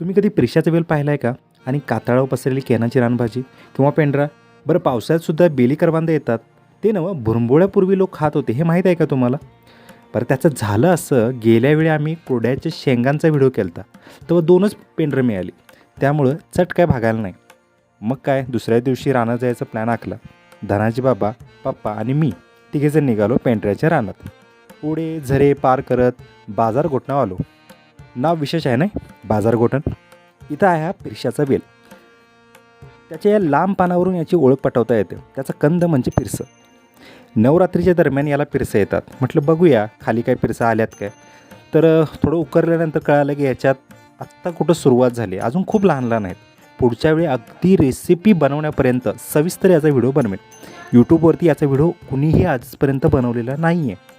तुम्ही कधी प्रिशाचा वेल पाहिला आहे का? आणि कातळावर पसरलेली केनाची रानभाजी किंवा पेंढरा? बरं पावसाळ्यातसुद्धा बेली करवांदे येतात. ते नवं भुरंबोळ्यापूर्वी लोक खात होते हे माहीत आहे का तुम्हाला? बरं त्याचं झालं असं गेल्या वेळी आम्ही कोड्याच्या शेंगांचा व्हिडिओ केला होता तेव्हा दोनच पेंढरं मिळाली. त्यामुळं चट काय भागायला नाही. मग काय दुसऱ्या दिवशी रानात जायचा प्लॅन आखला. धनाजी बाबा पप्पा आणि मी तिघेजण निघालो पेंढऱ्याच्या रानात. पुढे झरे पार करत बाजार गोठणावर आलो. नाव विशेष आहे ना बाजार इथं आहे हा पिरशाचा वेल त्याच्या या लांब पानावरून याची ओळख पटवता येते. त्याचा कंद म्हणजे पिरसं. नवरात्रीच्या दरम्यान याला पिरसं येतात. म्हटलं बघूया खाली काय पिरसं आल्यात काय? तर थोडं उकरल्यानंतर कळालं की याच्यात आत्ता कुठं सुरुवात झाली. अजून खूप लहान लहान आहेत. पुढच्या वेळी अगदी रेसिपी बनवण्यापर्यंत सविस्तर याचा व्हिडिओ बनवेल यूट्यूबवरती याचा व्हिडिओ कुणीही आजपर्यंत बनवलेला नाही आहे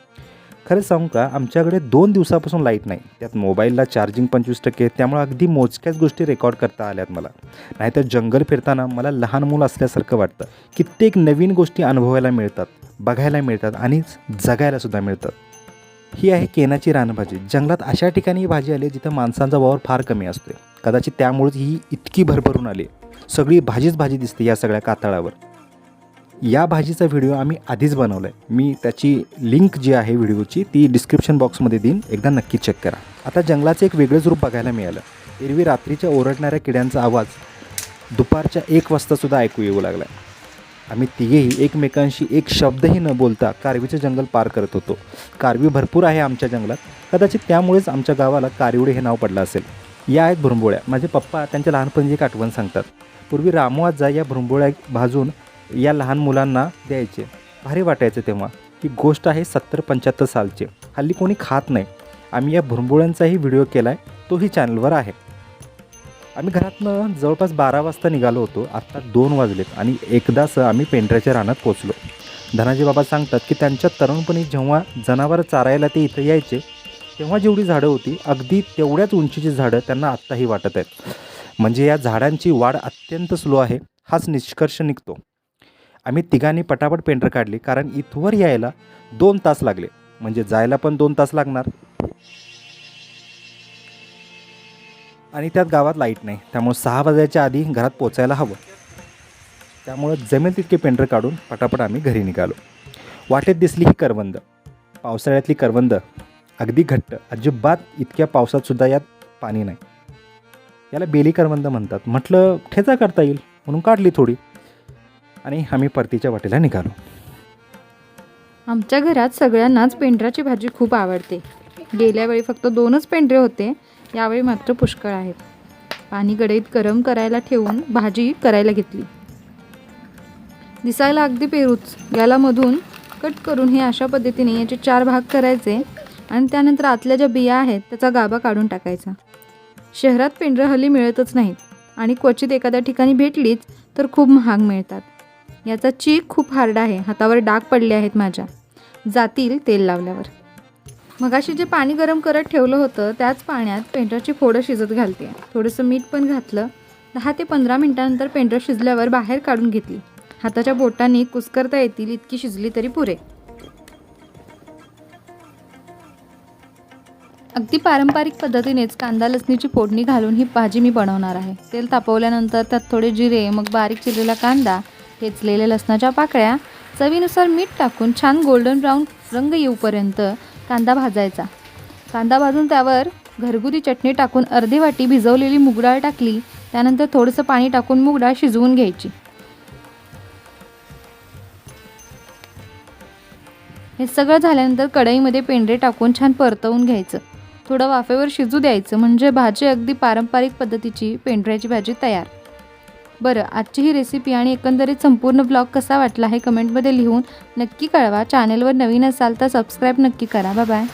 खरं सांगू का आमच्याकडे दोन दिवसापासून लाइट नाही. त्यात मोबाईलला चार्जिंग पंचवीस टक्के त्यामुळे अगदी मोजक्याच गोष्टी रेकॉर्ड करता आल्यात मला. नाहीतर जंगल फिरताना मला लहान मूल असल्यासारखं वाटतं. कित्येक नवीन गोष्टी अनुभवायला मिळतात बघायला मिळतात आणि जगायलासुद्धा मिळतात. ही आहे केनाची रानभाजी. जंगलात अशा ठिकाणी ही भाजी आली जिथं माणसांचा वावर फार कमी असतो कदाचित त्यामुळेच ही इतकी भरभरून आली. सगळी भाजीच भाजी दिसते या सगळ्या कातळावर. या भाजीचा व्हिडिओ आम्ही आधीच बनवला आहे मी त्याची लिंक जी आहे व्हिडिओची ती डिस्क्रिप्शन बॉक्समध्ये देईन. एकदा नक्की चेक करा. आता जंगलाचं एक वेगळंच रूप बघायला मिळालं. एरवी रात्रीच्या ओरडणाऱ्या किड्यांचा आवाज दुपारच्या एक वाजतासुद्धा ऐकू येऊ लागला आम्ही तिघेही एकमेकांशी एक शब्दही न बोलता कारवीचं जंगल पार करत होतो. कारवी भरपूर आहे आमच्या जंगलात. कदाचित त्यामुळेच आमच्या गावाला कारविडे हे नाव पडलं असेल. या आहेत भुरंबोळ्या. माझे पप्पा त्यांच्या लहानपणी एक आठवण सांगतात. पूर्वी रामू आजा या भुरंबोळ्या भाजून या लहान मुलांना द्यायचे. भारी वाटायचं तेव्हा. ही गोष्ट आहे सत्तर पंच्याहत्तर सालची. हल्ली कोणी खात नाही. आम्ही या भुरंबोळ्यांचाही व्हिडिओ केला आहे तोही चॅनलवर आहे. आम्ही घरातनं जवळपास बारा वाजता निघालो होतो. आत्ता दोन वाजलेत आणि एकदाच आम्ही पेंढऱ्याच्या रानात पोचलो धनाजी बाबा सांगतात की त्यांच्या तरुणपणी जेव्हा जनावरं चारायला ते इथं यायचे तेव्हा जेवढी झाडं होती अगदी तेवढ्याच उंचीची झाडं त्यांना आत्ताही वाटत आहेत. म्हणजे या झाडांची वाढ अत्यंत स्लो आहे. हाच निष्कर्ष निघतो. आम्ही तिघांनी पटापट पेंटर काढली कारण इथवर यायला दोन तास लागले. म्हणजे जायला पण दोन तास लागणार. आणि त्यात गावात लाइट नाही. त्यामुळे सहा वाजायच्या आधी घरात पोचायला हवं. त्यामुळं जमेल तितके पेंटर काढून पटापट आम्ही घरी निघालो. वाटेत दिसली ही करवंद. पावसाळ्यातली करवंद. अगदी घट्ट. अजिबात इतक्या पावसातसुद्धा यात पाणी नाही. याला बेली करवंद म्हणतात. म्हटलं ठेचा करता येईल? म्हणून काढली थोडी. आणि आम्ही परतीच्या वाटेला निघालो. आमच्या घरात सगळ्यांनाच पेंढराची भाजी खूप आवडते. गेल्या वेळी फक्त दोनच पेंढरे होते यावेळी मात्र पुष्कळ आहेत. पाणी गडईत गरम करायला ठेवून भाजी करायला घेतली. दिसायला अगदी पेरूच. याला मधून कट करून हे अशा पद्धतीने याचे चार भाग करायचे आणि त्यानंतर आतल्या ज्या बिया आहेत त्याचा गाभा काढून टाकायचा. शहरात पेंढरं हल्ली मिळतच नाहीत आणि क्वचित एखाद्या ठिकाणी भेटलीच तर खूप महाग मिळतात. याचा चीक खूप हार्ड आहे. हातावर डाग पडले आहेत माझ्या. जातील तेल लावल्यावर. मगाशी जे पाणी गरम करत ठेवलं होतं त्याच पाण्यात पेंटरची फोडं शिजत घालते. थोडंसं मीठ पण घातलं. दहा ते पंधरा मिनटानंतर पेंटर शिजल्यावर बाहेर काढून घेतली. हाताच्या बोटांनी कुस्करता येतील इतकी शिजली तरी पुरे. अगदी पारंपरिक पद्धतीनेच कांदा लसणीची फोडणी घालून ही भाजी मी बनवणार आहे. तेल तापवल्यानंतर त्यात थोडे जिरे मग बारीक चिरलेला कांदा ठेचलेल्या लसणाच्या पाकळ्या चवीनुसार मीठ टाकून छान गोल्डन ब्राऊन रंग येऊपर्यंत कांदा भाजायचा. कांदा भाजून त्यावर घरगुती चटणी टाकून अर्धी वाटी भिजवलेली मुगडाळ टाकली त्यानंतर थोडंसं पाणी टाकून मुगडाळ शिजवून घ्यायची. हे सगळं झाल्यानंतर कढईमध्ये पेंढरे टाकून छान परतवून घ्यायचं. थोडं वाफेवर शिजू द्यायचं म्हणजे भाजी अगदी पारंपरिक पद्धतीची पेंढऱ्याची भाजी तयार. बरं आजची ही रेसिपी आणि एकंदरीत संपूर्ण ब्लॉग कसा वाटला हे कमेंटमध्ये लिहून नक्की कळवा. चॅनलवर नवीन असाल तर सबस्क्राईब नक्की करा. Bye bye